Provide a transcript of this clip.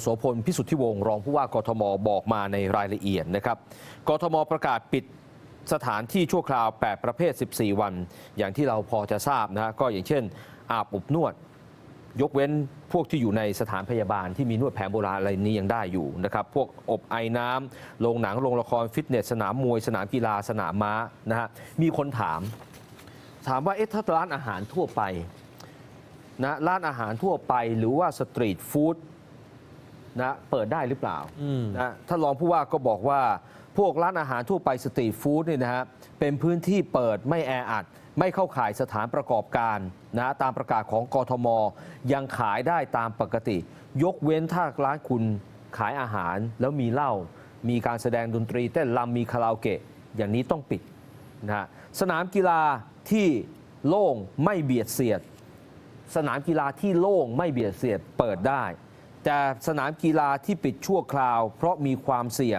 โสพลพิสุทธิวงศ์รองผู้ว่ากทมบอกมาในรายละเอียดนะครับ กทมประกาศปิดสถานที่ชั่วคราว 8 ประเภท 14 วัน อย่างที่เราพอจะทราบนะก็อย่างเช่น อาบอบนวด ยกเว้นพวกที่อยู่ในสถานพยาบาลที่มีนวดแผนโบราณอะไรนี้ยังได้อยู่นะครับ พวกอบไอน้ำโรงหนังโรงละครฟิตเนส สนามมวย สนามกีฬาสนามม้านะฮะมีคนถาม ถามว่าเอ๊ะถ้าร้านอาหารทั่วไปนะร้านอาหารทั่วไปหรือว่าสตรีทฟู้ด นะเปิดได้หรือเปล่าอืมนะท่านรองผู้ว่าก็บอกว่าพวกร้านอาหารทั่วไปสตรีทฟู้ดเนี่ยนะฮะเป็นพื้นที่เปิดไม่แออัด ไม่เข้าข่ายสถานประกอบการนะตามประกาศของกทม ยังขายได้ตามปกติ ยกเว้นถ้าร้านคุณขายอาหารแล้วมีเหล้ามีการแสดงดนตรีเต้นรำมีคาราโอเกะ อย่างนี้ต้องปิดนะฮะสนามกีฬาที่โล่งไม่เบียดเสียด สนามกีฬาที่โล่งไม่เบียดเสียดเปิดได้ แต่สนามกีฬาที่ปิดชั่วคราว เพราะมีความเสี่ยง